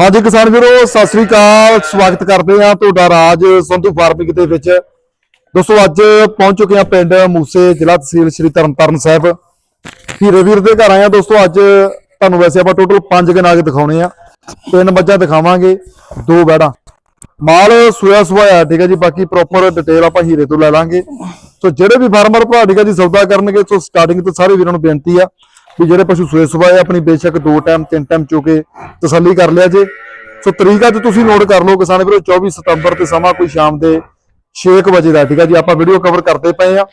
ਹਾਂਜੀ ਕਿਸਾਨ ਵੀਰੋ, ਸਤਿ ਸ੍ਰੀ ਅਕਾਲ। ਸਵਾਗਤ ਕਰਦੇ ਹਾਂ ਤੁਹਾਡਾ ਰਾਜ ਸੰਧੂ ਫਾਰਮਿੰਗ ਦੇ ਵਿੱਚ। ਦੋਸਤੋ, ਅੱਜ ਪਹੁੰਚ ਚੁੱਕੇ ਹਾਂ ਪਿੰਡ ਮੂਸੇ ਜ਼ਿਲ੍ਹਾ ਤਹਿਸੀਲ ਸ਼੍ਰੀ ਤਰਨਤਾਰਨ ਸਾਹਿਬ। ਹੀਰੇ ਵੀਰ ਦੇ ਘਰ ਆਏ ਹਾਂ ਦੋਸਤੋ, ਅੱਜ ਤੁਹਾਨੂੰ ਵੈਸੇ ਆਪਾਂ ਟੋਟਲ 5 ਗਨਾਗ ਦਿਖਾਉਣੇ ਆ। ਤਿੰਨ ਮੱਝਾਂ ਦਿਖਾਵਾਂਗੇ, ਦੋ ਬੈੜਾਂ। ਮਾਲ ਸੋਇਆ ਸੁਆਇਆ, ਠੀਕ ਹੈ ਜੀ, ਬਾਕੀ ਪ੍ਰੋਪਰ ਡਿਟੇਲ ਆਪਾਂ ਹੀਰੇ ਤੋਂ ਲੈ ਲਾਂਗੇ। ਸੋ ਜਿਹੜੇ ਵੀ ਫਾਰਮਰ ਭਰਾ, ਠੀਕ ਹੈ ਜੀ, ਸੌਦਾ ਕਰਨਗੇ, ਸੋ ਸਟਾਰਟਿੰਗ ਤੋਂ ਸਾਰੇ ਵੀਰਾਂ ਨੂੰ ਬੇਨਤੀ ਆ ਵੀ ਜਿਹੜੇ ਪਸ਼ੂ ਸੋਏ ਸੁਆਏ ਆਪਣੀ ਬੇਸ਼ੱਕ ਦੋ ਟਾਈਮ ਤਿੰਨ ਟਾਈਮ ਚੋ ਕੇ ਤਸੱਲੀ ਕਰ ਲਿਆ ਜੇ। ਸੋ ਤਰੀਕ ਅੱਜ ਤੁਸੀਂ ਨੋਟ ਕਰ ਲਓ ਕਿਸਾਨ ਵੀਰੋ 24 ਸਤੰਬਰ ਤੇ ਸਮਾਂ ਕੋਈ ਸ਼ਾਮ ਦੇ 6 ਵਜੇ ਦਾ ਠੀਕ ਹੈ ਜੀ? ਆਪਾਂ ਵੀਡੀਓ ਕਵਰ ਕਰਦੇ ਪਏ ਆ।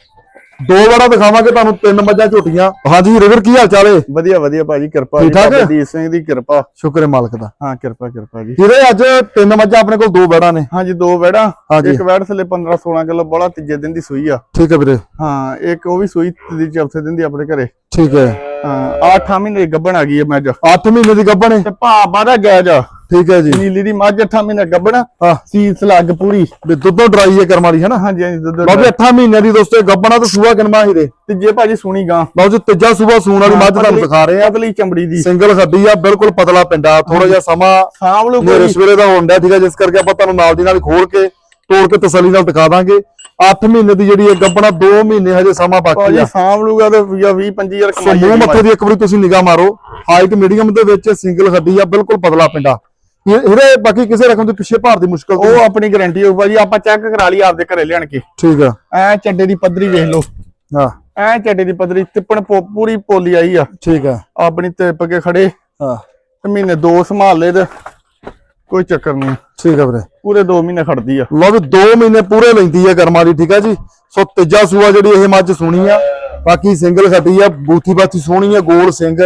ਦੋ ਵਾਰਾ ਦਿਖਾਵਾਂਗੇ ਤੁਹਾਨੂੰ ਤਿੰਨ ਮੱਝਾਂ ਝੋਟੀਆਂ। ਹਾਂਜੀ ਰਿਵਰ ਕੀ ਹਾਲ ਚਾਲ ਏ? ਵਧੀਆ ਵਧੀਆ ਭਾਜੀ ਕਿਰਪਾ ਜੀ ਠਾਕ? ਬਾਬਾ ਦੀਪ ਸਿੰਘ ਦੀ ਕਿਰਪਾ। ਸ਼ੁਕਰ ਹੈ ਮਾਲਕ ਦਾ। ਹਾਂ ਕਿਰਪਾ ਕਿਰਪਾ ਜੀ। ਵੀਰੇ ਅੱਜ ਤਿੰਨ ਮੱਝਾਂ ਆਪਣੇ ਕੋਲ ਦੋ ਬੈੜਾਂ ਨੇ। ਹਾਂਜੀ ਦੋ ਵੈੜਾ। ਹਾਂਜੀ। ਇੱਕ ਵੈੜ ਥੱਲੇ 15 16 ਕਿਲੋ ਬੜਾ ਤੀਜੇ ਦਿਨ ਦੀ ਸੂਈ ਆ। ਠੀਕ ਹੈ ਵੀਰੇ। ਹਾਂ ਇੱਕ ਉਹ ਵੀ ਸੂਈ ਦੀ ਚੌਥੇ ਦਿਨ ਦੀ ਆਪਣੇ ਘਰੇ। ਠੀਕ ਹੈ। ਹਾਂ 8 ਮਹੀਨੇ ਦੀ ਗੱਭਣ ਆ ਗਈ ਹੈ ਮੱਝ। 8 ਮਹੀਨੇ ਦੀ ਗੱਭਣ ਏ ਤੇ ਭਾ ਬਾਦਾ ਜਾਇਜ਼ ਆ ਠੀਕ ਹੈ ਜੀ। ਨੀਲੀ ਦੀ ਮੱਝ 8 ਮਹੀਨੇ ਗੱਭਣ ਹਾਂ। ਸੀਸ ਲੱਗ ਪੂਰੀ। ਵੀ ਦੁੱਧੋਂ ਡਰਾਈ ਹੈ ਕਰਮ ਵਾਲੀ ਹੈ ਨਾ ਹਾਂਜੀ ਹਾਂਜੀ ਦੁੱਧ ਬਾਬੇ 8 ਮਹੀਨਿਆਂ ਦੀ ਦੋਸਤੋ ਗੱਭਣਾ ਤੇ ਸੂਆ ਕਿਨਮਾ ਹੀਰੇ ਤੀਜੇ ਭਾਜੀ ਸੁਣੀ ਗਾਂ। ਬਾਬੂ ਜੀ ਤੀਜਾ ਸੂਆ ਸੂਣ ਵਾਲੀ ਮੱਝ ਤੁਹਾਨੂੰ ਦਿਖਾ ਰਹੇ ਆ ਪਤਲੀ ਚਮੜੀ ਦੀ। ਸਿੰਗਲ ਖੱਡੀ ਆ ਬਿਲਕੁਲ ਪਤਲਾ ਪਿੰਡਾ ਥੋੜਾ ਜਿਹਾ ਸਮਾਂ ਸਾਂਭ ਲੂ ਨੇਰੇ ਕੋਈ। ਸਵੇਰੇ ਦਾ ਹੁੰਦਾ ਠੀਕ ਹੈ ਜਿਸ ਕਰਕੇ ਆਪਾਂ ਤੁਹਾਨੂੰ ਨਾਲ ਦੀ ਨਾਲ ਖੋਲ ਕੇ ਤੋੜ ਕੇ ਤਸੱਲੀ ਨਾਲ ਦਿਖਾ ਦਾਂਗੇ। 8 ਮਹੀਨੇ ਦੀ ਜਿਹੜੀ ਇਹ ਗੱਭਣਾ 2 ਮਹੀਨੇ ਹਜੇ ਸਮਾਂ ਬਾਕੀ ਆ। ਸਾਂਭ ਲੂਗਾ ਤੇ 20 25 ਹਜ਼ਾਰ ਸੋ ਕਮਾਈ ਮੂੰਹ ਮੱਥੇ ਦੀ ਇੱਕ ਵਾਰੀ ਤੁਸੀਂ ਨਿਗਾਹ ਮਾਰੋ ਹਾਈਟ ਮੀਡੀਅਮ ਦੇ ਵਿੱਚ ਸਿੰਗਲ ਖੱਡੀ ਆ ਬਿਲਕੁਲ ਪਤਲਾ ਪਿੰਡਾ। ਇਹ ਇਹਦੇ ਬਾਕੀ ਕਿਸੇ ਰਕਮ ਦੀ ਪਿੱਛੇ ਭਾਰ ਦੀ ਮੁਸ਼ਕਲ ਉਹ ਆਪਣੀ ਗਾਰੰਟੀ ਹੋ ਭਾਜੀ ਆਪਾਂ ਚੈੱਕ ਕਰਾ ਲਈ ਆਪਦੇ ਘਰੇ ਲਿਆਣ ਕੇ। ਠੀਕ ਆ। ਐ ਚੱਡੇ ਦੀ ਪੱਧਰੀ ਵੇਖ ਲਓ। ਹਾਂ। ਐ ਚੱਡੇ ਦੀ ਪੱਧਰੀ ਤਿੱਪਣ ਪੂਰੀ ਪੋਲੀ ਆਈ ਆ। ਠੀਕ ਆ। ਆਪਣੀ ਤਿੱਪ ਕੇ ਖੜੇ। ਹਾਂ। ਤੇ ਮਹੀਨੇ ਦੋ ਸੰਭਾਲ ਲਏ ਤੇ ਕੋਈ ਚੱਕਰ ਨਹੀਂ। ਠੀਕ ਆ ਵੀਰੇ। ਪੂਰੇ 2 ਮਹੀਨੇ ਖੜਦੀ ਆ। ਲਓ ਵੀ 2 ਮਹੀਨੇ ਪੂਰੇ ਲੈਂਦੀ ਹੈ ਕਰਮਾਂ ਦੀ ਠੀਕ ਆ ਜੀ। ਸੋ ਤੀਜਾ ਸੂਆ ਜਿਹੜੀ ਇਹ ਮੱਝ ਸੋਹਣੀ ਆ ਬਾਕੀ ਸਿੰਗਲ ਖੱਟੀ ਆ ਬੂਥੀ ਬਾਥੀ ਸੋਹਣੀ ਆ ਗੋਲ ਸਿੰਘ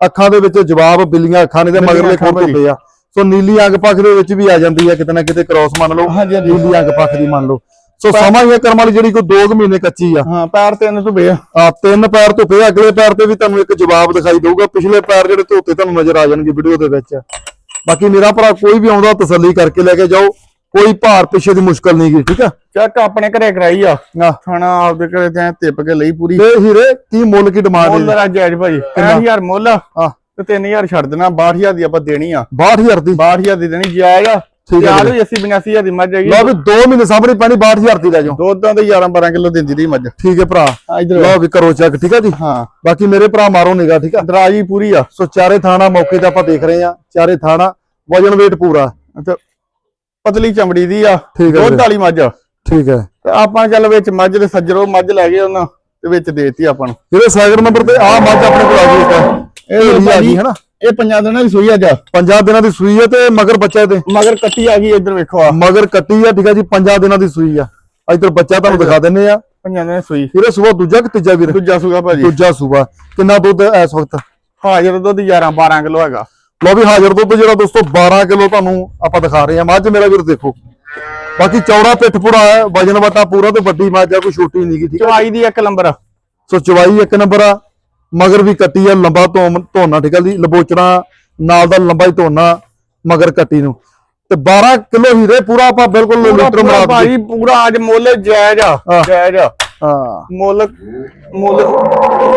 ਅੱਖਾਂ ਦੇ ਵਿੱਚ ਜਵਾਬ ਬਿੱਲੀਆਂ ਅੱਖਾਂ ਨੇ ਤੇ ਮਗਰਲੇ ਕੋਲ ਧੁੱਪੇ ਆ। ਸੋ ਨੀਲੀ ਅੰਗ ਪੱਖ ਦੇ ਵਿੱਚ ਵੀ ਆ ਜਾਂਦੀ ਆ ਕਿਤੇ ਨਾ ਕਿਤੇ ਕ੍ਰਾਸ ਮੰਨ ਲਓ। ਨੀਲੀ ਅੰਗ ਪੱਖ ਦੀ ਮੰਨ ਲਓ। ਸੋ ਸਮਾਂ ਹੀ ਆ ਕਰਮਾਂ ਵਾਲੀ ਜਿਹੜੀ ਕੋਈ 2 ਮਹੀਨੇ ਕੱਚੀ ਆ। ਹਾਂ ਪੈਰ ਤਿੰਨ ਧੁਬੇ ਆ। ਆ ਤਿੰਨ ਪੈਰ ਧੁੱਪੇ ਅਗਲੇ ਪੈਰ ਤੇ ਵੀ ਤੁਹਾਨੂੰ ਇੱਕ ਜਵਾਬ ਦਿਖਾਈ ਦਊਗਾ। ਪਿਛਲੇ ਪੈਰ ਜਿਹੜੇ ਧੋਤੇ ਤੁਹਾਨੂੰ ਨਜ਼ਰ ਆ ਜਾਣਗੇ ਵੀਡੀਓ ਦੇ ਵਿੱਚ। ਬਾਕੀ ਮੇਰਾ ਭਰਾ ਕੋਈ ਵੀ ਆਉਂਦਾ ਤਸੱਲੀ ਕਰਕੇ ਲੈ ਕੇ ਜਾਓ। ਕੋਈ ਭਾਰ ਪਿੱਛੇ ਦੀ ਮੁਸ਼ਕਲ ਨਹੀਂ ਗੀ ਠੀਕ ਆ? ਚੈੱਕ ਆਪਣੇ ਘਰੇ ਕਰਾਈ ਆ। ਖਾਣਾ ਆਪਦੇ ਘਰੇ ਤੇ ਤਿੱਪ ਕੇ ਲਈ ਪੂਰੀ। ਤੇ ਹੀਰੇ ਕੀ ਮੁੱਲ ਕੀ ਡਿਮਾਂਡ ਮੁੱਲ ਹੈ ਦਾ ਜਾਇਜ਼ ਭਾਜੀ 3000 ਮੁੱਲ। ਆ ਤੇ 3000 ਛੱਡ ਦੇਣਾ 62000 ਦੀ ਆਪਾਂ ਦੇਣੀ ਆ। 62000 ਦੀ? 62000 ਦੀ ਦੇਣੀ ਜਾਇਜ਼ ਆ। ਠੀਕ। ਵੀ 80 82000 ਦੀ ਮੱਝ ਹੈਗੀ। ਲਓ ਵੀ 2 ਮਹੀਨੇ ਸਾਹਮਣੇ ਪੈਣੀ 62000 ਦੀ ਲੈ ਜਾਓ। ਦੁੱਧਾਂ ਦੇ 11 12 ਕਿਲੋ ਦਿੰਦੀ ਰਹੀ ਮੱਝ। ਠੀਕ ਹੈ ਭਰਾ। ਲਓ ਵੀ ਕਰੋ ਚੈੱਕ ਠੀਕ ਹੈ ਜੀ? ਹਾਂ। ਬਾਕੀ ਮੇਰੇ ਭਰਾ ਮਾਰੋ ਨਿਗਾ ਠੀਕ ਆ ਦਰਾਜੀ ਪੂਰੀ ਆ। ਸੋ ਚਾਰੇ ਥਾਣਾ ਮੌਕੇ ਤੇ ਆਪਾਂ ਦੇਖ ਰਹੇ ਆ ਚਾਰੇ ਥਾਣਾ ਵਜਨ weight ਪੂਰਾ। ਤੇ ਪਤਲੀ ਚਮੜੀ ਦੀ ਆ। ਦੁੱਧ। ਵਾਲੀ ਮੱਝ। ਠੀਕ ਹੈ। ਤੇ ਆਪਾਂ ਚੱਲ ਵਿੱਚ ਮੱਝ ਦੇ ਸੱਜਰੋ ਮੱਝ ਲੈ ਗਏ ਉਹਨਾਂ ਤੇ ਵਿੱਚ ਦੇਤੀ ਆਪਾਂ ਨੂੰ। ਇਹਦੇ ਸੈਕਿੰਡ ਨੰਬਰ ਤੇ ਆ ਮੱਝ ਆਪਣੇ ਕੋਲ ਆ ਗਈ ਇਹ ਆ ਗਈ ਹੈ ਨਾ? ਇਹ ਪੰਜਾਂ ਦਿਨਾਂ ਦੀ ਸੂਈ ਆ ਜਾ ਪੰਜਾਂ ਦਿਨਾਂ ਦੀ ਸੂਈ ਹੈ ਤੇ ਮਗਰ ਬੱਚਾ ਇਹਦੇ। ਮਗਰ ਕੱਟੀ ਆ ਗਈ ਇੱਧਰ ਵੇਖੋ ਆ। ਮਗਰ ਕੱਟੀ ਆ ਠੀਕ ਆ ਜੀ ਪੰਜਾਂ ਦਿਨਾਂ ਦੀ ਸੂਈ ਆ। ਇਧਰ ਬੱਚਾ ਤੁਹਾਨੂੰ ਦਿਖਾ ਦਿੰਨੇ ਆ। ਪੰਜਾਂ ਦਿਨਾਂ ਦੀ ਸੂਈ। ਇਹਦੇ ਸੂਆ ਦੂਜਾ ਕਿ ਤੀਜਾ ਵੀਰ? ਦੂਜਾ ਸੂਗਾ ਭਾਜੀ। ਦੂਜਾ ਸੂਆ। ਕਿੰਨਾ ਦੁੱਧ ਇਸ ਵਕਤ? ਹਾਜ਼ਰ ਦੁੱਧ 11 12 ਕਿਲੋ ਹੈਗਾ। ਲਓ ਵੀ ਹਾਜ਼ਰ ਦੁੱਧ ਜਿਹੜਾ ਦੋਸਤੋ 12 ਕਿਲੋ ਤੁਹਾਨੂੰ ਆਪਾਂ ਦਿਖਾ ਰਹੇ ਹਾਂ ਮੱਝ ਮੇਰਾ ਵੀਰ ਦੇਖੋ। ਬਾਕੀ ਚੌੜਾ ਪਿੱਠ ਪੂਰਾ ਹੈ ਵਜਨ ਵਟਾ ਪੂਰਾ ਤੇ ਵੱਡੀ ਮੱਝ ਆ ਕੋਈ ਛੋਟੀ ਨਹੀਂ ਗੀ ਠੀਕ ਆ ਚਵਾਈ ਦੀ ਇੱਕ ਨੰਬਰ। ਆ। ਸੋ ਚਵਾਈ ਇੱਕ ਨੰਬਰ ਆ। ਮਗਰ ਵੀ ਕੱਟੀ ਆ ਲੰਬਾ ਧੋਣਾ ਠੀਕ ਆ ਜੀ? ਲਬੋਚਣਾ ਨਾਲ ਦਾ ਲੰਬਾ ਹੀ ਧੋਣਾ ਮਗਰ ਕੱਟੀ ਨੂੰ। ਤੇ 12 ਕਿਲੋ ਹੀਰੇ ਪੂਰਾ ਆਪਾਂ ਬਿਲਕੁਲ ਲੀਟਰ ਮਰਾ ਭਾਜੀ ਪੂਰਾ ਅੱਜ ਮੁੱਲ ਜਾਇਜ਼ ਆ। ਜਾਇਜ਼ ਆ। ਹਾਂ। ਮੁੱਲ ਮੁੱਲ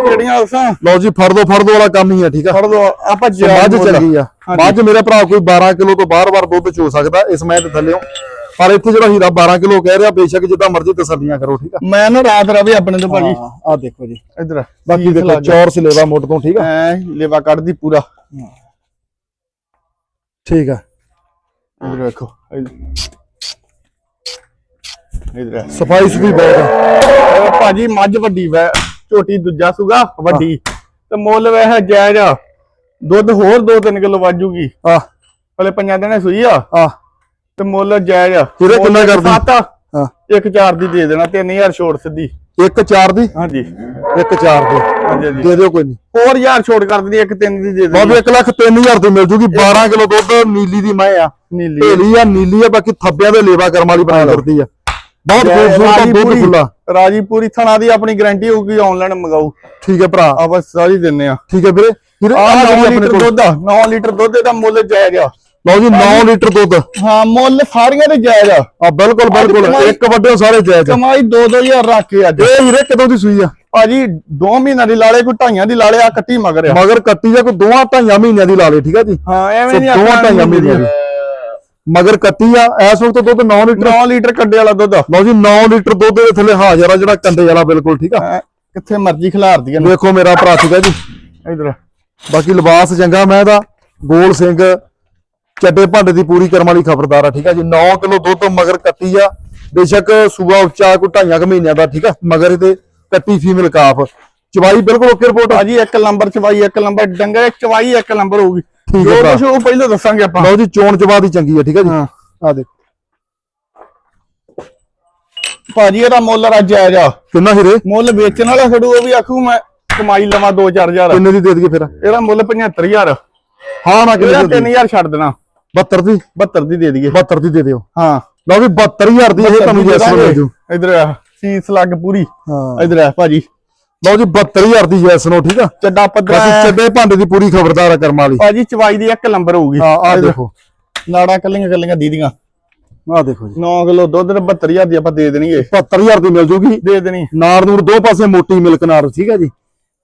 ਜਿਹੜੀਆਂ ਉਸਾਂ ਲਓ ਜੀ ਫੜ ਦੋ ਫੜ ਦੋ ਵਾਲਾ ਕੰਮ ਹੀ ਆ ਠੀਕ ਆ? ਫੜ ਦੋ ਆਪਾਂ ਜਾਇਜ਼ ਚੰਗੀ ਆ। ਮੱਝ ਮੇਰੇ ਭਰਾ ਕੋਈ 12 ਕਿਲੋ ਤੋਂ ਬਾਰ-ਬਾਰ ਦੁੱਧ ਚੋ ਸਕਦਾ ਇਸ ਮੈਂ ਤੇ ਥੱਲਿਓ ਪਰ ਇੱਥੇ ਜਿਹੜਾ ਹੀਰਾ 12 ਕਿਲੋ ਕਹਿ ਰਿਹਾ ਬੇਸ਼ੱਕ ਜਿੱਦਾਂ ਮਰਜ਼ੀ ਤਸੱਲੀਆਂ ਕਰੋ ਠੀਕ ਆ? ਮੈਂ ਨਾ ਰਾਤ ਰਵੇ ਆਪਣੇ ਤੋਂ ਭਾਜੀ। ਆ ਦੇਖੋ ਜੀ। ਇੱਧਰ ਬਾਕੀ ਦੇਖੋ ਚੌਰ ਸਲੇਵਾ ਮੁੱਢ ਤੋਂ ਠੀਕ ਆ? ਐ ਲੇਵਾ ਕੱਢਦੀ ਪੂਰਾ। ਠੀਕ ਆ। ਇੱਧਰ ਵੇਖੋ ਇੱਧਰ। ਸਫ਼ਾਈ ਸੁਫੀ ਬਹੁਤ ਆ। ਭਾਜੀ ਮੱਝ ਵੱਡੀ ਵੈ ਝੋਟੀ ਦੂਜਾ ਸੁਗਾ ਵੱਡੀ। ਤੇ ਮੁੱਲ ਵੈਸੇ ਜਾਇਜ਼ ਆ। ਦੁੱਧ ਹੋਰ 2-3 ਕਿਲੋ ਵਾਜੂਗੀ ਆ। ਹਲੇ ਪੰਜਾਂ ਦਿਨਾਂ ਸੂਈ ਆ। ਆ। ਤੇ ਮੁੱਲ ਜਾਇਜ਼ ਆ। ਕਿੰਨਾ ਕਰਦੀ? ਹਾਂ। ਇੱਕ ਚਾਰ ਦੀ ਦੇ ਦੇਣਾ 3000 ਛੋੜ ਸਿੱਧੀ। ਇੱਕ ਚਾਰ ਦੀ? ਹਾਂਜੀ। ਇੱਕ ਚਾਰ ਦੀ। ਹਾਂਜੀ ਹਾਂਜੀ। ਦੇ ਦਿਓ ਕੋਈ ਨਹੀਂ। ਹੋਰ ਯਾਰ ਛੋੜ ਕਰ ਦਿੰਦੀ ਇੱਕ ਤਿੰਨ ਦੀ ਦੇ ਬਾਬੇ ਦੇਣੀ 1 ਲੱਖ 3000 ਦੀ ਮਿਲ ਜੂਗੀ 12 ਕਿਲੋ ਦੁੱਧ ਨੀਲੀ ਦੀ ਮੈਂ ਆ। ਨੀਲੀ। ਢੇਲੀ ਆ ਨੀਲੀ ਆ ਬਾਕੀ ਥੱਬਿਆਂ ਦੇ ਲੇਵਾ ਕਰਮ ਵਾਲੀ ਬਣਾ ਕਰਦੀ ਆ। ਬਹੁਤ ਖੂਬਸੂਰਤ ਆ, ਦੁੱਧ ਰਾਜੀਪੁਰੀ ਖੁੱਲਾ ਰਾਜੀਪੁਰੀ ਥਣਾ ਦੀ ਆਪਣੀ ਗਾਰੰਟੀ ਹੋਊਗੀ ਆਨਲਾਈਨ ਮੰਗਾਓ ਠੀਕ ਹੈ ਭਰਾ। ਆ ਬਸ ਸਾਰੀ ਦਿੰਨੇ ਆ। ਠੀਕ ਹੈ ਵੀਰੇ। ਵੀਰੇ ਆ ਆਹ 9 ਜਿਹੜੀ ਲੀਟਰ ਕੋਲ। ਦੁੱਧ ਆ 9 ਲੀਟਰ ਦੁੱਧ ਦਾ ਮੁੱਲ ਜਾਇਜ਼ ਆ। ਲਓ ਜੀ 9 ਲੀਟਰ ਦੁੱਧ। ਹਾਂ ਮੁੱਲ ਸਾਰੀਆਂ ਦੇ ਜਾਇਜ਼ ਆ। ਆ ਬਿਲਕੁਲ ਬਿਲਕੁਲ। ਇੱਕ ਵੱਡੇ ਸਾਰੇ ਜਾਇਜ਼ ਆ। ਕਮਾਈ 2-2000 ਰੱਖ ਕੇ ਅੱਜ। ਇਹ ਵੀਰੇ ਕਦੋਂ ਦੀ ਸੂਈ ਆ? ਭਾਜੀ 2 ਮਹੀਨਿਆਂ ਦੀ ਲਾਲੇ ਕੋਈ ਢਾਈਆਂ ਦੀ ਲਾਲੇ ਆ ਕੱਟੀ ਮਗਰ ਆ। ਮਗਰ ਕੱਟੀ ਜਾਂ ਕੋਈ ਦੋਵਾਂ ਢਾਈਆਂ ਮਹੀਨਿਆਂ ਦੀ ਲਾ ਲੇ ਠੀਕ ਆ ਜੀ? ਹਾਂ ਐਵੇਂ ਨਹੀਂ ਦੋਵਾਂ ਢਾਈਆਂ ਮਹੀਨਿਆਂ ਦੀ। ਮਗਰ ਕੱਟੀ ਆ ਇਸ ਵਕਤ ਦੁੱਧ 9 ਲੀਟਰ। 9 ਲੀਟਰ ਕੱਡੇ ਵਾਲਾ ਦੁੱਧ ਲਓ ਜੀ 9 ਲੀਟਰ ਦੁੱਧ ਦੇ ਥੱਲੇ ਹਾਜ਼ਰ ਆ ਜਿਹੜਾ ਕੰਡੇ ਵਾਲਾ ਬਿਲਕੁਲ ਠੀਕ ਆ? ਹੈਂ, ਕਿੱਥੇ ਮਰਜ਼ੀ ਖਿਲਾਰਦੀਆਂ ਨੇ। ਦੇਖੋ ਮੇਰਾ ਭਰਾ ਆ ਜੀ? ਇਧਰ ਬਾਕੀ ਲਿਬਾਸ ਚੰਗਾ ਮੈਂ ਦਾ ਗੋਲ ਸਿੰਘ ਚੱਡੇ ਭਾਂਡੇ ਦੀ ਪੂਰੀ ਕਰਮ ਵਾਲੀ ਖਬਰਦਾਰ ਆ ਠੀਕ ਆ ਜੀ? 9 ਕਿਲੋ ਦੁੱਧ ਮਗਰ ਕੱਟੀ ਆ। ਬੇਸ਼ੱਕ ਸੂਆ ਉੱਚਾ ਕੋਈ ਢਾਈਆਂ ਕੁ ਮਹੀਨਿਆਂ ਦਾ ਠੀਕ ਆ? ਮਗਰ ਇਹਦੇ ਕੱਟੀ ਫੀਮੇਲ ਕਾਫ ਚਵਾਈ ਬਿਲਕੁਲ ਓਕੇ ਰਿਪੋਰਟ ਆ। ਭਾਜੀ ਇੱਕ ਨੰਬਰ ਚਵਾਈ ਇੱਕ ਨੰਬਰ ਡੰਗਰ ਚਵਾਈ ਇੱਕ ਨੰਬਰ ਹੋਊਗੀ। ਜੋ। ਕੁਛ ਉਹ ਪਹਿਲਾਂ ਦੱਸਾਂਗੇ ਆਪਾਂ। ਲਓ ਜੀ ਚੋਣ ਚਵਾ ਦੀ ਚੰਗੀ ਆ ਠੀਕ ਆ ਜੀ? ਹਾਂ। ਆ ਦੇਖ। ਭਾਜੀ ਇਹਦਾ ਮੁੱਲ ਰੱਜ ਆ ਜਾ। ਕਿੰਨਾ ਹੀਰੇ ਮੁੱਲ ਵੇਚਣ ਵਾਲਾ ਖੜੂ ਉਹ ਵੀ ਆਖੂ ਮੈਂ ਕਮਾਈ ਲਵਾਂ 2-4000 ਕਿੰਨੇ ਦੀ ਦੇ ਦਈਏ ਫਿਰ? ਇਹਦਾ ਮੁੱਲ 75000 ਹਾਂ ਨਾ ਕਿੰਨੇ ਦੀ 3000 ਛੱਡ ਦੇਣਾ। 72 ਦੀ। 72 ਦੀ ਦੇ ਦਈਏ। 72 ਦੀ ਦੇ ਦਿਓ। ਹਾਂ। ਲਓ ਵੀ 72000 ਦੀ ਇਹ ਤੁਹਾਨੂੰ ਜੈਸ ਮਿਲ ਜੂ ਇਧਰ ਆ ਸੀਸ ਲੱਗ ਪੂਰੀ। ਹਾਂ। ਇਧਰ ਆ ਭਾਜੀ। ਲਓ ਜੀ 72000 ਦੀ ਜੈਸ ਨੋ ਠੀਕ ਆ? ਚੱਡਾ ਪੱਧਰਾ ਚੱਡੇ ਭਾਂਡੇ ਦੀ ਪੂਰੀ ਖਬਰਦਾਰ ਆ ਕਰਮ ਵਾਲੀ। ਭਾਜੀ ਚਵਾਈ ਦੀ ਇੱਕ ਨੰਬਰ ਹੋਊਗੀ। ਹਾਂ ਆ ਦੇਖੋ। ਨਾੜਾ ਕੱਲੀਆਂ ਕੱਲੀਆਂ ਦੀਦੀਆਂ ਆ ਦੇਖੋ ਜੀ। 9 ਕਿਲੋ ਦੁੱਧ ਤੇ 72000 ਦੀ ਆਪਾਂ ਦੇ ਦੇਣੀ ਏ 72000 ਦੀ ਮਿਲ ਜੂਗੀ। ਦੇ ਦੇਣੀ। ਨਾਰ ਨੂਰ ਦੋ ਪਾਸੇ ਮੋਟੀ ਮਿਲਕ ਨਾਰ ਠੀਕ ਹੈ ਜੀ?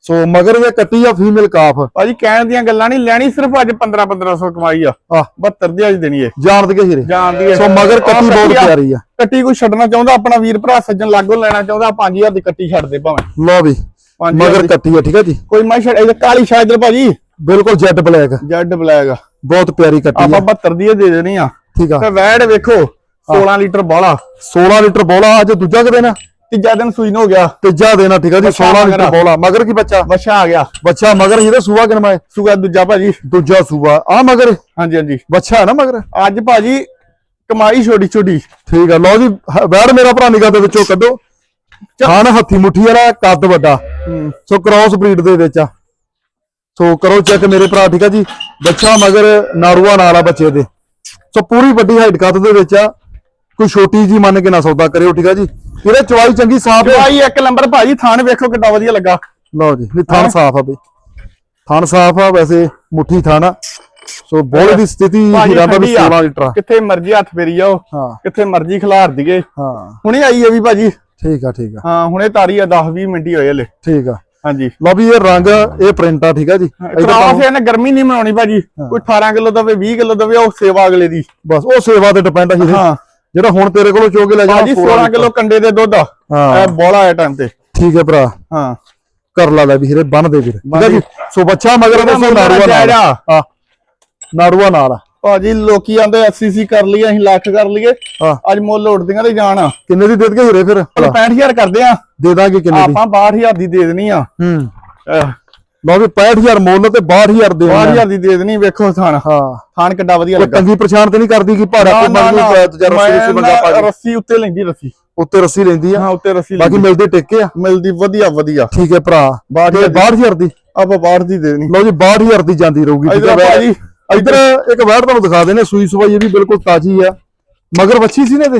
ਸੋ ਮਗਰ ਇਹ ਕੱਟੀ ਆ ਫੀਮੇਲ ਕਾਫ ਭਾਜੀ ਕਹਿਣ ਦੀਆਂ ਗੱਲਾਂ ਨਹੀਂ ਲੈਣੀ ਸਿਰਫ ਅੱਜ 15 1500 ਕਮਾਈ ਆ। ਆ 72 ਦੀ ਅੱਜ ਦੇਣੀ ਏ। ਜਾਣਦ ਕੇ ਹੀਰੇ। ਜਾਣਦੀ ਏ। ਸੋ ਮਗਰ ਕੱਟੀ ਬਹੁਤ ਆ। ਪਿਆਰੀ ਆ। ਕੱਟੀ ਕੋਈ ਛੱਡਣਾ ਚਾਹੁੰਦਾ ਆਪਣਾ ਵੀਰ ਭਰਾ ਸੱਜਣ ਲਾਗੋ ਲੈਣਾ ਚਾਹੁੰਦਾ 5000 ਦੀ ਕੱਟੀ ਛੱਡ ਦੇ ਭਾਵੇਂ। ਲਓ ਵੀ 5000 ਮਗਰ ਕੱਟੀ ਆ ਠੀਕ ਹੈ ਜੀ? ਕੋਈ ਮੈਂ ਛੱਡ ਇਹ ਕਾਲੀ ਸ਼ਾਇਦ ਭਾਜੀ। ਬਿਲਕੁਲ ਜੈਟ ਬਲੈਕ ਜੈਡ ਬਲੈਕ ਬਹੁਤ ਪਿਆਰੀ ਕੱਟੀ ਆਪਾਂ ਆ 72 ਦੀ ਦੇ ਦੇਣੀ ਆ। ਠੀਕ ਆ। ਤੇ ਵੈੜ ਵੇਖੋ 16 ਲੀਟਰ ਬੋਲਾ 16 ਲੀਟਰ ਬੋਲਾ ਅੱਜ ਦੂਜਾ ਕਿ ਦਿਨ ਆ? ਤੀਜਾ ਦਿਨ ਸੂਈ ਨੂੰ ਹੋ ਗਿਆ। ਤੀਜਾ ਦਿਨ ਆ ਠੀਕ ਆ ਜੀ ਬੱਚਾ 16 ਮਗਰ ਲੀਟਰ। ਬੋਲਾ ਮਗਰ ਕੀ ਬੱਚਾ? ਬੱਚਾ ਆ ਗਿਆ। ਬੱਚਾ ਮਗਰ ਇਹਦੇ ਸੂਆ ਕਿਨਮਾ ਹੈ? ਸੂਗਾ ਦੂਜਾ ਭਾਜੀ। ਦੂਜਾ ਸੂਆ ਆ ਮਗਰ? ਹਾਂਜੀ ਹਾਂਜੀ। ਬੱਚਾ ਨਾ ਮਗਰ? ਅੱਜ ਭਾਜੀ ਕਮਾਈ ਛੋਟੀ ਛੋਟੀ। ਠੀਕ ਆ ਲਓ ਜੀ ਵੈੜ ਮੇਰਾ ਭਰਾ ਨਿਗਾਹ ਦੇ ਵਿੱਚੋਂ ਕੱਢੋ। ਖਾਨ ਹੱਥੀ ਮੁੱਠੀ ਵਾਲਾ ਕੱਦ ਵੱਡਾ। ਸੋ ਕ੍ਰਾਸ ਬਰੀਡ ਦੇ ਵਿੱਚ ਆ। ਸੋ ਕਰੋ ਚੈੱਕ ਮੇਰੇ ਭਰਾ ਠੀਕ ਆ ਜੀ। ਬੱਚਾ ਮਗਰ ਨਾੜੂਆ ਨਾਲ ਆ ਬੱਚੇ ਦੇ। ਸੋ ਪੂਰੀ ਵੱਡੀ ਹਾਈਟ ਕੱਦ ਦੇ ਵਿੱਚ ਆ। ਕੋਈ ਛੋਟੀ ਜੀ ਮੰਨ ਕੇ ਨਾ ਸੌਦਾ ਕਰਿਓ ਠੀਕ ਆ ਜੀ? ਇਹਦੇ ਚਵਾਈ ਚੰਗੀ ਸਾਫ਼ ਹੈ। ਭਾਈ ਇੱਕ ਨੰਬਰ ਭਾਜੀ ਥਾਣ ਵੇਖੋ ਕਿੱਡਾ ਵਧੀਆ ਲੱਗਾ। ਲਓ ਜੀ ਵੀ ਥਣ ਸਾਫ਼ ਆ ਬਈ। ਥਣ ਸਾਫ਼ ਆ ਵੈਸੇ ਮੁੱਠੀ ਥਣ ਆ। ਸੋ ਬੋਲੇ ਦੀ ਸਥਿਤੀ ਹੀਰਾ ਦਾ ਵੀ ਠੰਡੀ ਆ। 16 ਲੀਟਰ ਆ। ਕਿੱਥੇ ਮਰਜ਼ੀ ਹੱਥ ਫੇਰੀ ਜਾਓ ਹਾਂ। ਕਿੱਥੇ ਮਰਜ਼ੀ ਖਿਲਾਰ ਦਈਏ। ਹਾਂ। ਹੁਣੇ ਆਈ ਹੈ ਵੀ ਭਾਜੀ। ਠੀਕ ਆ ਠੀਕ ਆ। ਹਾਂ ਹੁਣੇ ਤਾਰੀ ਆ 10 20 ਮਿੰਟ ਹੀ ਹੋਏ ਹਲੇ। ਠੀਕ ਆ। ਹਾਂਜੀ। ਲਓ ਵੀ ਇਹ ਰੰਗ ਇਹ ਪ੍ਰਿੰਟ ਆ ਠੀਕ ਆ ਜੀ। ਤੁਹਾਨੂੰ- ਇਹਨੇ ਗਰਮੀ ਨਹੀਂ ਮਨਾਉਣੀ ਭਾਜੀ। ਕੋਈ 18 ਕਿਲੋ ਦਵੇ 20 ਕਿਲੋ ਦਵੇ ਉਹ ਸੇਵਾ ਅਗਲੇ ਦੀ। ਬਸ ਉਹ ਸੇਵਾ ਤੇ ਡਿਪੈਂਡ ਆ ਜੀ। ਹਾਂ। ਜਿਹੜਾ ਹੁਣ ਤੇਰੇ ਕੋਲੋਂ ਚੋ ਕੇ ਲੈ ਜਾਣਾ ਭਾਜੀ 16 ਕਿਲੋ ਕੰਡੇ ਦੇ ਦੁੱਧ ਆ। ਹਾਂ। ਬੋਲਾ ਹੈ ਟਾਈਮ ਤੇ। ਠੀਕ ਹੈ ਭਰਾ। ਹਾਂ। ਕਰ ਲਾ ਲੈ ਵੀ ਹੀਰੇ ਬੰਨ ਦੇ ਵੀਰ। ਠੀਕ ਹੈ ਜੀ? ਸੋ ਬੱਚਾ ਮਗਰ ਮੁੱਲ ਨਾੜੂਆ ਨਾਲ। ਆ। ਨਾੜੂਆ ਨਾਲ। ਭਾਜੀ ਲੋਕੀ ਆਂਦੇ 80 ਕਰ ਲਈਏ ਅਸੀਂ ਲੱਖ ਕਰ ਲਈਏ। ਹਾਂ। ਅੱਜ ਮੁੱਲ ਉੱਡਦੀਆਂ ਦੇ ਜਾਣ। ਕਿੰਨੇ ਦੀ ਦੇ ਦਗੇ ਹੀਰੇ ਫਿਰ? 65000 ਕਰਦੇ ਆ। ਦੇ ਦਾਂਗੇ ਕਿੰਨੇ ਦੀ? ਆਪਾਂ 62000 ਦੀ ਦੇ ਦੇਣੀ ਆ। ਹੂੰ। ਲਓ ਵੀ 65000 ਮੁੱਲ ਤੇ 62000 ਦੇ ਦੇਣਾ। 62000 ਦੀ ਦੇ ਦੇਣੀ ਵੇਖੋ ਥਾਣ। ਹਾਂ ਥਾਣ ਕਿੱਡਾ ਵਧੀਆ ਲੱਗਾ। ਤੰਗੀ ਪਰੇਸ਼ਾਨ ਤੇ ਨਹੀਂ ਕਰਦੀ ਕਿ ਭਾਰਾ ਕੋਈ ਮੰਨ ਜਰਾ ਰੱਸੀ ਰੁੱਸੀ ਮੰਗਾ ਪਾ ਕੇ। ਰੱਸੀ ਉੱਤੇ ਲੈਂਦੀ ਰੱਸੀ। ਉੱਤੇ ਰੱਸੀ ਲੈਂਦੀ ਆ। ਹਾਂ ਉੱਤੇ ਰੱਸੀ ਬਾਕੀ ਲੈਂਦੀ। ਮਿਲਦੇ ਟਿੱਕੇ ਆ। ਮਿਲਦੀ ਵਧੀਆ ਵਧੀਆ। ਠੀਕ ਹੈ ਭਰਾ। ਦੀ। 62000 ਦੀ? ਆਪਾਂ ਬਾਹਰ ਦੀ ਦੇ ਦੇਣੀ। ਲਓ ਜੀ 62000 ਦੀ ਜਾਂਦੀ ਰਹੂਗੀ। ਠੀਕ ਇੱਧਰ ਹੈ ਭਾਜੀ ਇੱਧਰ ਇੱਕ ਵੈੜ ਤੁਹਾਨੂੰ ਦਿਖਾ ਦੇਣੇ ਸੂਈ ਸਵਾਈ ਇਹ ਵੀ ਬਿਲਕੁਲ ਤਾਜੀ ਆ। ਮਗਰ ਵੱਛੀ ਸੀ ਨੇ ਤੇ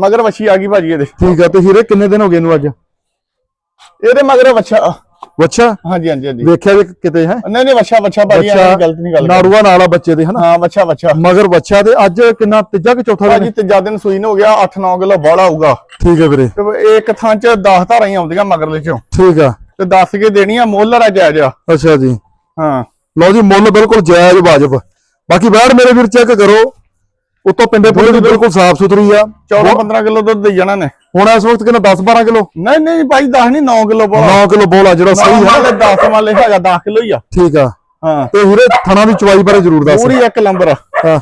ਮਗਰ ਵੱਛੀ ਆ ਗਈ ਭਾਜੀ ਇਹਦੇ। ਠੀਕ ਆ ਤੇ ਹੀਰੇ ਕਿੰਨੇ ਦਿਨ ਹੋ ਗਏ ਇਹਨੂੰ ਅੱਜ? ਇਹਦੇ ਮਗਰ ਵੱਛਾ ਵੱਛਾ? ਹਾਂਜੀ ਹਾਂਜੀ ਹਾਂਜੀ। ਵੇਖਿਆ ਜੇ ਕਿਤੇ ਹੈ? ਨਹੀਂ ਨਹੀਂ ਵੱਛਾ ਵੱਛਾ ਭਾਜੀ ਐਵੇਂ ਗਲਤ ਨਹੀਂ ਗੱਲ। ਨਾੜੂਆ ਨਾਲ ਆ ਬੱਚੇ ਦੇ ਹਨਾ? ਹਾਂ ਵੱਛਾ ਵੱਛਾ। ਮਗਰ ਵੱਛਾ ਤੇ ਅੱਜ ਕਿੰਨਾ ਤੀਜਾ ਕਿ ਚੌਥਾ ਭਾਜੀ ਤੀਜਾ ਦਿਨ ਸੂਈ ਨੂੰ ਹੋ ਗਿਆ 8-9 ਕਿਲੋ ਬਾਹਲਾ ਹੋਊਗਾ। ਠੀਕ ਹੈ ਵੀਰੇ। ਤੇ ਇੱਕ ਥਾਂ ਚ 10 ਧਾਰਾਂ ਹੀ ਆਉਂਦੀਆਂ ਮਗਰਲੇ ਚੋਂ। ਠੀਕ ਆ। ਤੇ 10 ਕੇ ਦੇਣੀਆਂ ਮੁੱਲ ਰਾ ਜਾਇਜ਼ ਆ। ਅੱਛਾ ਜੀ। ਹਾਂ। ਲਓ ਜੀ ਮੁੱਲ ਬਿਲਕੁਲ ਜਾਇਜ਼ ਵਾਜਬ। ਬਾਕੀ ਵੈੜ ਮੇਰੇ ਵੀਰ ਚੈੱਕ ਕਰੋ। ਉਤੋਂ ਪਿੰਡੇ ਦੀ ਬਿਲਕੁਲ। ਸਾਫ਼ ਸੁਥਰੀ ਆ। 14-15 ਕਿਲੋ ਦੁੱਧ ਦੇ ਜਾਣਾ ਨੇ। ਹੁਣ ਇਸ ਵਕਤ ਕਿੰਨਾ 10 12 ਕਿਲੋ? ਨਹੀਂ ਨਹੀਂ ਭਾਈ 10 ਨਹੀਂ 9 ਕਿਲੋ ਬੋਲਾ। 9 ਕਿਲੋ ਬੋਲਾ ਜਿਹੜਾ ਸਹੀ ਹੈ। ਹਾਲੇ 10 ਵਾਲੇ ਹੈਗਾ 10 ਕਿਲੋ ਹੀ ਆ। ਠੀਕ ਆ। ਹਾਂ। ਤੇ ਹੀਰੇ ਥਣਾ ਦੀ ਚਵਾਈ ਬਾਰੇ ਜ਼ਰੂਰ ਦੱਸ। ਪੂਰੀ ਇੱਕ ਨੰਬਰ ਹਾਂ।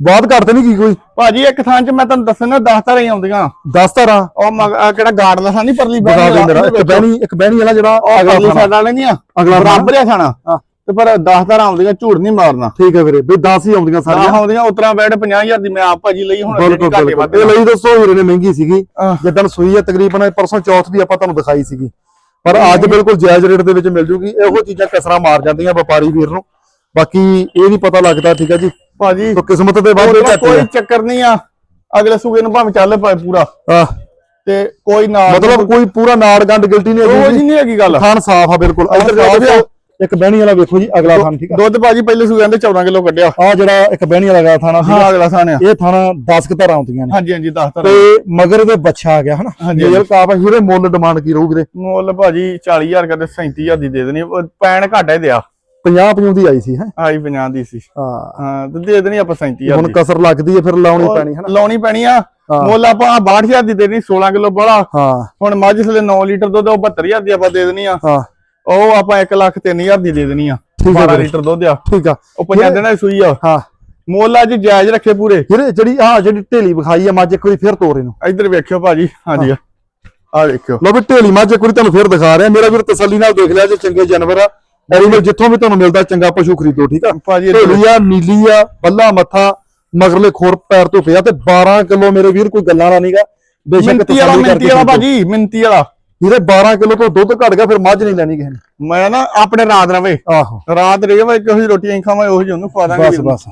ਬਾਤ ਘੱਟ ਨਹੀਂ ਕੀ ਕੋਈ? ਭਾਜੀ ਇੱਕ ਥਾਂ ਚ ਮੈਂ ਤੁਹਾਨੂੰ ਦੱਸਣਾ 10 ਧਾਰਾਂ ਹੀ ਆਉਂਦੀਆਂ। 10 ਧਾਰਾਂ? ਉਹ ਕਿਹੜਾ ਗਾਰਡ ਦਾ ਨਹੀਂ ਪਰਲੀ ਮੇਰਾ। ਇੱਕ। ਬਹਿਣੀ ਇੱਕ ਬਹਿਣੀ ਵਾਲਾ ਜਿਹੜਾ ਅਗਲਾ ਥਾਣਾ। ਵਾਲੇ ਨਹੀਂ ਆ ਅਗਲਾ ਬਰਾਬਰ ਆ ਹਾਂ। ਤੇ ਪਰ 10 ਧਾਰਾਂ ਆਉਂਦੀਆਂ ਝੂਠ ਨਹੀਂ ਮਾਰਨਾ। ਠੀਕ ਹੈ ਵੀਰੇ ਵੀ 10 ਹੀ ਆਉਂਦੀਆਂ ਸਾਰੀਆਂ। ਆਉਂਦੀਆਂ ਉਤਰਾ ਬੈਠ 50000 ਦੀ ਮੈਂ ਆਪ ਭਾਜੀ ਲਈ ਹੁਣ ਅੱਗੇ ਬਿਲਕੁਲ ਬਿਲਕੁਲ। ਇਹ ਲਈ ਦੱਸੋ ਹੀਰੇ ਨੇ ਮਹਿੰਗੀ ਸੀਗੀ। ਜਿੱਦਣ ਸੂਈ ਹੈ ਤਕਰੀਬਨ ਇਹ ਪਰਸੋਂ ਚੌਥ ਦੀ ਆਪਾਂ ਤੁਹਾਨੂੰ ਦਿਖਾਈ ਸੀਗੀ। ਪਰ ਅੱਜ ਬਿਲਕੁਲ ਜਾਇਜ਼ ਰੇਟ ਦੇ ਵਿੱਚ ਮਿਲ ਜੂਗੀ। ਇਹੋ ਚੀਜ਼ਾਂ ਕਸਰਾਂ ਮਾਰ ਜਾਂਦੀਆਂ ਵਪਾਰੀ ਵੀਰ ਨੂੰ। ਬਾਕੀ ਇਹ ਨਹੀਂ ਪਤਾ ਲੱਗਦਾ ਠੀਕ ਹੈ ਜੀ। ਭਾਜੀ ਤੋ ਕਿਸਮਤ ਦੇ ਬਾਅਦ ਘੱਟ ਕੋਈ ਹੈ ਚੱਕਰ ਨਹੀਂ ਆ। ਅਗਲੇ ਸੂਗੇ ਨੂੰ ਭਾਵੇਂ ਚੱਲ ਪਏ ਪੂਰਾ। ਆਹ, ਤੇ ਕੋਈ ਨਾ ਮਤਲਬ ਕੋਈ ਪੂਰਾ ਨਾੜ ਗੰਡ ਗਿਲਟੀ ਨਹੀਂ ਹੈਗੀ ਜੀ। ਨਹੀਂ ਹੈਗੀ ਗੱਲ। ਖਾਨ ਸਾਫ਼ ਆ ਬਿਲਕੁਲ। ਇੱਧਰ ਦੇਖੋ ਇੱਕ ਬਹਿਣੀ ਵਾਲਾ ਵੇਖੋ ਜੀ ਅਗਲਾ ਥਾਨ ਠੀਕ ਆ? ਦੁੱਧ ਭਾਜੀ ਪਹਿਲੇ ਸੂ ਕਹਿੰਦੇ 14 ਕਿਲੋ ਕੱਢਿਆ। ਆ ਜਿਹੜਾ ਇੱਕ ਬਹਿਣੀ ਵਾਲਾ ਅਗਲਾ ਥਾਣਾ ਹਾਂ ਅਗਲਾ ਆ। ਇਹ ਥਾਣਾ 10 ਕੁ ਧਾਰਾਂ ਆਉਂਦੀਆਂ ਨੇ। ਹਾਂਜੀ ਹਾਂਜੀ ਦੱਸ ਤਾ ਤੇ ਮਗਰ ਦੇ ਬੱਚਾ ਆ ਗਿਆ ਹਨਾ? ਹਾਂਜੀ, ਜੇ ਕਾਪ ਹੀਰੇ ਮੁੱਲ ਡਿਮਾਂਡ ਕੀ ਵੀਰੇ ਮੁੱਲ ਭਾਜੀ 40000 ਕਦੇ 37000 ਦੀ ਦੇ ਦੇਣੀ। ਪੈਣ ਘਾਟਾ ਹੀ ਦਿਆ। 50 50 ਦੀ ਆਈ ਸੀ ਹੈ? ਆਈ 50 ਦੀ ਸੀ। ਹਾਂ। ਹਾਂ ਤੇ ਦੇ ਦੇਣੀ ਆਪਾਂ 37000 ਹੁਣ ਦੀ। ਕਸਰ ਲੱਗਦੀ ਹੈ ਫਿਰ ਲਾਉਣੀ ਪੈਣੀ ਹਨਾ? ਲਾਉਣੀ ਪੈਣੀ ਆ। ਹਾਂ। ਮੁੱਲ ਆਪਾਂ 62000 ਦੀ ਦੇਣੀ 16 ਕਿਲੋ ਬੜਾ। ਹਾਂ। ਹੁਣ ਮੱਝ ਥਲੇ 9 ਲੀਟਰ ਦੁੱਧ ਉਹ 72000 ਦੀ ਆਪਾਂ ਦੇ ਦੇਣੀ ਆ। ਹਾਂ। ਉਹ ਆਪਾਂ 1 ਲੱਖ 3000 ਦੀ ਦੇ ਦੇਣੀ ਆ। ਠੀਕ ਹੈ 12 ਵੀਰੇ। ਲੀਟਰ ਦੁੱਧ ਆ। ਠੀਕ ਆ। ਉਹ ਪੰਜਾਂ ਦਿਨਾਂ ਦੀ ਸੂਈ ਆ। ਹਾਂ। ਮੁੱਲ ਅੱਜ ਜਾਇਜ਼ ਰੱਖੇ ਪੂਰੇ। ਵੀਰੇ ਜਿਹੜੀ ਹਾਂ ਜਿਹੜੀ ਢੇਲੀ ਵਿਖਾਈ ਆ ਮੱਝ ਇੱਕ ਵਾਰੀ ਫਿਰ ਤੋਰੇ ਨੂੰ ਇੱਧਰ ਵੇਖਿਓ ਭਾਜੀ। ਹਾਂਜੀ। ਆ ਵੇਖਿਓ। ਲੋ ਵੀ ਢੇਲੀ ਮੱਝ ਇੱਕ ਵਾਰੀ ਤੁਹਾਨੂੰ ਫਿਰ ਦਿਖਾ ਰਿਹਾ। ਮੇਰਾ ਵੀਰ ਤਸੱਲੀ ਨਾਲ ਦੇਖ ਲਿਆ ਜੇ ਚੰਗੇ ਜਾਨਵਰ ਆ। ਐਨੀਮਲ ਜਿੱਥੋਂ ਵੀ ਤੁਹਾਨੂੰ ਮਿਲਦਾ ਚੰਗਾ ਪਸ਼ੂ ਖਰੀਦੋ ਠੀਕ ਆ? ਭਾਜੀ ਢੇਲੀ ਆ ਨੀਲੀ ਆ ਬੱਲਾ ਮੱਥਾ ਮਗਰਲੇ ਖੋਰ ਪੈਰ ਤੋਂ ਪਿਆ ਤੇ 12 ਕਿਲੋ ਮੇਰੇ ਵੀਰ ਕੋਈ ਗੱਲਾਂ ਦਾ ਨਹੀਂਗਾ ਬੇਸ਼ੱਕ ਤਸੱਲੀ ਮਿੰਤੀ ਵਾਲਾ। ਭਾਜੀ ਮਿੰਤੀ ਵਾਲਾ। ਵੀਰੇ 12 ਕਿਲੋ ਤੋਂ ਦੁੱਧ ਘਟ ਗਿਆ ਫਿਰ ਮੱਝ ਨਹੀਂ ਲੈਣੀ ਕਿਸੇ ਨੇ। ਮੈਂ ਨਾ ਆਪਣੇ ਰਾਤ ਰਵੇ। ਆਹੋ। ਰਾਤ ਰਹੇ ਵਾ ਇੱਕ ਹੀ ਰੋਟੀਆਂ ਖਾਵਾਂ ਉਹੀ ਉਹਨੂੰ ਖਵਾ ਦਾਂਗੇ ਬਸ। ਬਸ।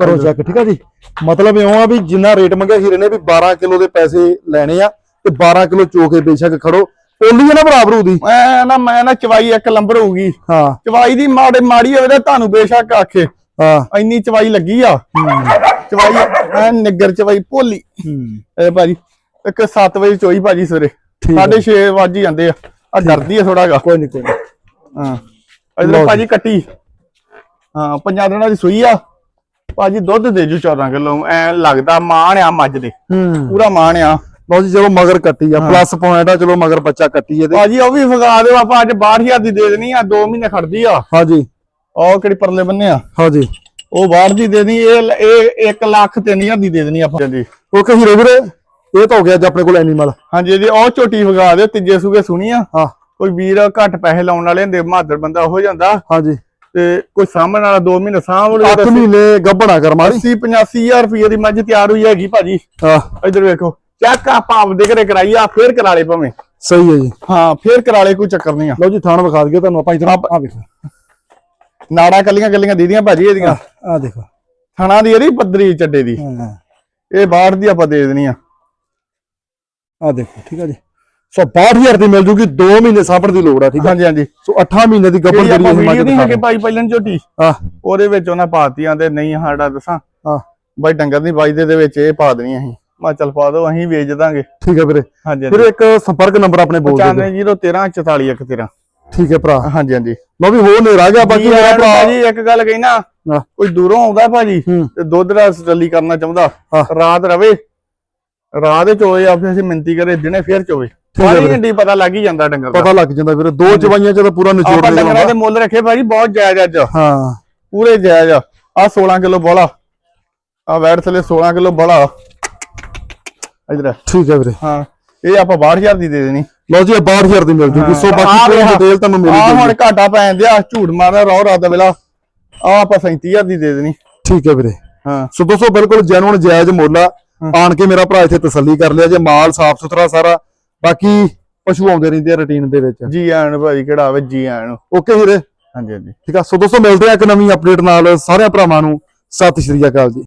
ਕਰੋ ਚੈੱਕ ਠੀਕ ਆ ਜੀ? ਮਤਲਬ ਇਉਂ ਆ ਵੀ ਜਿੰਨਾ ਰੇਟ ਮੰਗਿਆ ਹੀਰੇ ਨੇ ਵੀ 12 ਕਿਲੋ ਦੇ ਪੈਸੇ ਲੈਣੇ ਆ ਤੇ 12 ਕਿਲੋ ਚੋ ਕੇ ਬੇਸ਼ੱਕ ਖੜੋ। ਪੋਲੀ ਆ ਨਾ ਬਰਾਬਰ ਉਹਦੀ। ਮੈਂ ਨਾ ਮੈਂ ਨਾ ਚਵਾਈ ਇੱਕ ਲੰਬਰ ਹੋਊਗੀ ਹਾਂ। ਚਵਾਈ ਦੀ ਮਾੜੇ ਮਾੜੀ ਹੋਵੇ ਤਾਂ ਤੁਹਾਨੂੰ ਬੇਸ਼ੱਕ ਆਖੇ। ਹਾਂ। ਇੰਨੀ ਚਵਾਈ ਲੱਗੀ ਆ। ਚਵਾਈ ਐ ਨਿੱਗਰ ਚਵਾਈ ਭੋਲੀ। ਹੂੰ। ਇਹ ਭਾਜੀ ਇੱਕ 7 ਵਜੇ ਚੋਈ ਭਾਜੀ ਸਵੇਰੇ। ਆ। 6:30 ਵਜੇ ਜਾਂਦੇ ਆ। ਆ। ਡਰਦੀ ਆ ਥੋੜਾ ਗਾ ਕੋਈ ਨਹੀਂ ਕੋਈ। ਹਾਂ। ਇਧਰ। ਭਾਜੀ ਕੱਟੀ। ਹਾਂ ਪੰਜਾਂ ਦਿਨਾਂ ਦੀ ਸੂਈ ਆ। ਭਾਜੀ ਦੁੱਧ ਦੇ ਜੂ 14 ਕਿਲੋ। ਐ ਲੱਗਦਾ ਮਾਣ ਆ ਮੱਝ ਦੇ। ਪੂਰਾ ਮਾਣ ਆ। ਜੀ ਚਲੋ ਮਗਰ ਕੱਟੀ ਆ। ਪਲੱਸ ਪੁਆਇੰਟ ਆ ਚਲੋ ਮਗਰ ਬੱਚਾ ਕੱਟੀ ਇਹਦੇ ਭਾਜੀ ਉਹ ਵੀ ਫਗਾ ਦਿਓ। ਆਪਾਂ ਅੱਜ 62000 ਦੀ ਦੇ ਦੇਣੀ ਆ। 2 ਮਹੀਨੇ ਖੜਦੀ ਆ। ਹਾਂਜੀ। ਉਹ ਕਿਹੜੀ ਪਰਲੇ ਬੰਨੇ ਆ? ਹਾਂਜੀ। ਉਹ ਬਾਹਰ ਦੀ ਦੇ ਦੇਣੀ ਇਹ ਇਹ 1 ਲੱਖ 3000 ਦੀ ਦੇ ਦੇਣੀ ਆਪਾਂ। ਜੀ ਓਕੇ ਹੀਰੇ ਵੀਰੇ। ਇਹ ਤਾਂ ਹੋ ਗਿਆ ਅੱਜ ਆਪਣੇ ਕੋਲ ਐਨੀਮਲ ਹਾਂਜੀ ਜੀ ਉਹ ਝੋਟੀ ਫਗਾ ਦਿਓ ਤੀਜੇ ਸੂਗੇ ਸੁਣੀ ਆ। ਹਾਂ। ਕੋਈ ਵੀਰ ਘੱਟ ਪੈਸੇ ਲਾਉਣ ਵਾਲੇ ਹੁੰਦੇ ਮਾਦਰ ਬੰਦਾ ਹੋ ਜਾਂਦਾ। ਹਾਂਜੀ। ਤੇ ਕੋਈ ਸਾਹਮਣ ਵਾਲਾ 2 ਮਹੀਨੇ ਸਾਂਭ ਲਓ 8 ਮਹੀਨੇ ਗੱਭਣਾ ਕਰ ਮਾਰੀ 80 85000 ਰੁਪਏ ਦੀ ਮੱਝ ਤਿਆਰ ਹੋਈ ਹੈਗੀ ਭਾਜੀ। ਹਾਂ। ਇੱਧਰ ਵੇਖੋ ਚੈੱਕ ਆਪਾਂ ਆਪਦੇ ਘਰੇ ਕਰਾਈ ਆ ਫੇਰ ਕਰਾ ਲੇ ਭਾਵੇਂ। ਸਹੀ ਹੈ ਜੀ। ਹਾਂ ਫੇਰ ਕਰਾ ਲੇ ਕੋਈ ਚੱਕਰ ਨਹੀਂ ਆ। ਲਓ ਜੀ ਥਾਣ ਵਿਖਾ ਦਈਏ ਤੁਹਾਨੂੰ ਆਪਾਂ ਇਧਰ ਆ ਵੇਖੋ। ਨਾੜਾ ਕੱਲੀਆਂ ਕੱਲੀਆਂ ਦੀਦੀਆਂ ਭਾਜੀ ਇਹਦੀਆਂ। ਆ ਦੇਖੋ। ਥਣਾ ਦੀ ਇਹਦੀ ਪੱਧਰੀ ਚੱਡੇ ਦੀ। ਹਾਂ। ਇਹ ਬਾਹਰ ਦੀ ਆਪਾਂ ਦੇ ਦੇਣੀ ਆ। ਆ ਦੇਖੋ ਠੀਕ ਆ ਜੀ। ਸੋ 62000 ਦੀ ਮਿਲ ਜੂਗੀ 2 ਮਹੀਨੇ ਸਾਂਭਣ ਦੀ ਲੋੜ ਆ ਠੀਕ ਆ? ਹਾਂਜੀ ਹਾਂਜੀ। ਸੋ 8 ਮਹੀਨੇ ਦੀ ਗੱਭਣ ਜਿਹੜੀ ਵੀਡੀਓ ਨਹੀਂ ਦਿਖਾ ਹੈਗੇ ਭਾਈ ਪਹਿਲਾਂ ਝੋਟੀ ਹਾਂ। ਉਹਦੇ ਵਿੱਚ ਉਹਨਾਂ ਪਾਤੀਆਂ ਤੇ ਨਹੀਂ ਸਾਡਾ ਦੱਸਾਂ। ਹਾਂ। ਬਾਈ ਡੰਗਰ ਦੀ ਬਾਈਦੇ ਦੇ ਵਿੱਚ ਇਹ ਪਾ ਦੇਣੀ ਅਸੀਂ। ਮਾ ਚੱਲ ਪਾ ਦੋ ਅਸੀਂ ਵੇਚ ਦਾਂਗੇ। ਠੀਕ ਹੈ ਵੀਰੇ। ਹਾਂਜੀ ਫਿਰ ਇੱਕ ਸੰਪਰਕ ਨੰਬਰ ਆਪਣੇ ਬੋਲ ਦਿਓ 9501344113 ਠੀਕ ਹੈ ਭਰਾ। ਹਾਂਜੀ ਹਾਂਜੀ। ਲਓ ਵੀ ਹੋਰ ਨੇਰਾ ਗਿਆ ਬਾਕੀ ਮੇਰਾ ਭਰਾ ਭਾਜੀ ਇੱਕ ਗੱਲ ਕਹੀ ਨਾ ਹਾਂ। ਕੋਈ ਦੂਰੋਂ ਆਉਂਦਾ ਭਾਜੀ ਤੇ ਦੁੱਧ ਦਾ ਸਟੱਲੀ ਕਰਨਾ ਚਾਹੁੰਦਾ। ਰਾਤ ਰਵੇ। ਰਾਤ ਦੇ ਚੋਏ ਆਪੇ ਅਸੀਂ ਮਿੰਤੀ ਕਰੇ ਦਿਨੇ ਫੇਰ ਹੈ ਸਾਰੀ। ਘੰਟੀ ਪਤਾ ਲੱਗ ਹੀ ਜਾਂਦਾ ਡੰਗਰ ਦਾ। ਪਤਾ ਲੱਗ ਜਾਂਦਾ ਵੀਰੇ ਦੋ ਚਵਾਈਆਂ ਚ ਤਾਂ ਪੂਰਾ ਨਿਚੋੜ ਆਪਾਂ ਡੰਗਰਾਂ ਦੇ ਮੁੱਲ ਰੱਖੇ ਭਾਜੀ ਬਹੁਤ ਜਾਇਜ਼ ਅੱਜ। ਹਾਂ। ਪੂਰੇ ਜਾਇਜ਼ ਆ। ਆਹ 16 ਕਿਲੋ ਬੋਲਾ। ਆ ਵੈਟ ਥਲੇ 16 ਕਿਲੋ ਬੋਲਾ। ਇਧਰ ਠੀਕ ਹੈ ਵੀਰੇ। ਹਾਂ ਇਹ ਆਪਾਂ 62000 ਦੀ ਦੇ ਦੇਣੀ। ਲਓ ਜੀ ਇਹ 62000 ਦੀ ਮਿਲ ਜੂਗੀ। ਸੋ ਬਾਕੀ ਕੋਈ। ਡਿਟੇਲ ਤੁਹਾਨੂੰ ਮਿਲ ਆ ਜੂਗੀ। ਹੁਣ ਘਾਟਾ ਪੈਣ ਦਿਆ ਝੂਠ ਮਾਰਦਾ ਰੋ ਰਾਤ ਦਾ ਵੇਲਾ। ਆ ਆਪਾਂ 37000 ਦੀ ਦੇ ਦੇਣੀ। ਠੀਕ ਹੈ ਵੀਰੇ। ਹਾਂ। ਸੋ ਦੋਸਤੋ ਬਿਲਕੁਲ ਜੈਨੂਨ ਜਾਇਜ਼ ਮੁੱਲ ਆ। ਆਣ ਕੇ ਮੇਰਾ ਭਰਾ ਇੱਥੇ ਤਸੱਲੀ ਕਰ ਲਿਆ ਜੇ ਮਾਲ ਸਾਫ਼ ਸੁਥਰਾ ਸਾਰਾ ਬਾਕੀ ਪਸ਼ੂ ਆਉਂਦੇ ਰਹਿੰਦੇ ਆ ਰੁਟੀਨ ਦੇ ਵਿੱਚ। ਜੀ ਆਣ ਭਾਜੀ ਕਿਹੜਾ ਆਵੇ ਜੀ ਆਣ ਓਕੇ ਵੀਰੇ। ਹਾਂਜੀ ਹਾਂਜੀ। ਠੀਕ ਆ ਸੋ ਦੋਸਤੋ ਮਿਲਦੇ ਆ ਇੱਕ ਨਵੀਂ ਅਪਡੇਟ ਨਾਲ ਸਾਰਿਆਂ ਭਰਾਵਾਂ ਨੂੰ। ਸਤਿ ਸ਼੍ਰੀ ਅਕਾਲ ਜੀ।